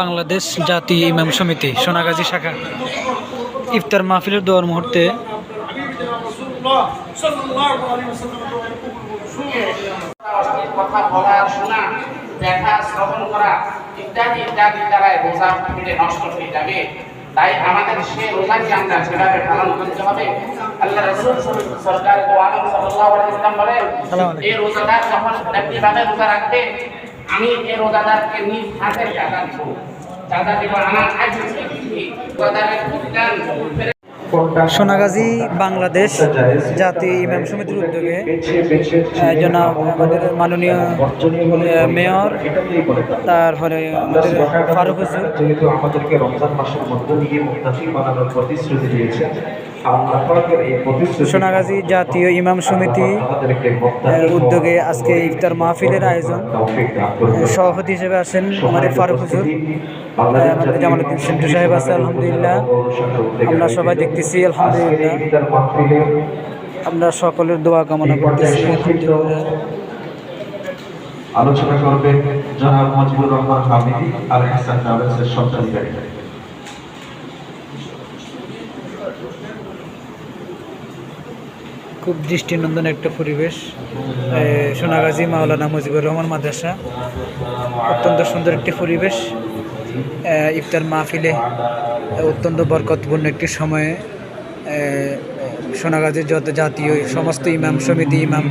বাংলাদেশ জাতীয় ইমাম সমিতি, সোনাগাজী শাখা। ইফতার মাহফিলের দোয়ার মুহূর্তে দেখা, শ্রবণ করা, ইত্যাদি ইত্যাদি রোজা মিলে নষ্ট হয়ে যাবে। তাই আমাদের সে রোজাকে আমরা সেভাবে পালন করতে হবে। আল্লাহ রসুল সরকার তো আলম বলেন এই রোজাদার যখন ব্যক্তিভাবে রোজা রাখবে আমি এই রোজাদারকে নিজ হাতের চাঁদা দিব। চাঁদা দিব আমার আজ সোনাগাজী, বাংলাদেশ জাতি ইমাম সমিতির উদ্যোগে জনাব আমাদের মাননীয় মেয়র তারপরে ফারুক হোসেন আমাদেরকে রমজান মাসের মধ্য দিয়ে মুক্তাফি বানানোর প্রতিশ্রুতি দিয়েছেন সোনাগাজী জাতীয় ইমাম সমিতি উদ্যোগে আজকে ইফতার মাহফিলের আয়োজন। সভাপতি হিসেবে আছেন আমাদের ফারুক হুজুর। আমাদের জামালউদ্দিন সিন্টু সাহেব আছে আলহামদুলিল্লাহ। আমরা সবাই দেখতেছি আলহামদুলিল্লাহ। আমরা সকলের দোয়া কামনা করতেছি। আলোচনা করবেন জনাব মজিবুর রহমান হামিদি আর হাসান ট্রাভেলসের স্বত্বাধিকারী খুব দৃষ্টিনন্দন একটা পরিবেশ। সোনাগাজী মাওলানা মুজিবুর রহমান মাদ্রাসা। অত্যন্ত সুন্দর একটি পরিবেশ। ইফতার মাহফিলে অত্যন্ত বরকতপূর্ণ একটি সময়ে সোনাগাজীর যত জাতীয়, সমস্ত ইমাম, সমিতি ইমাম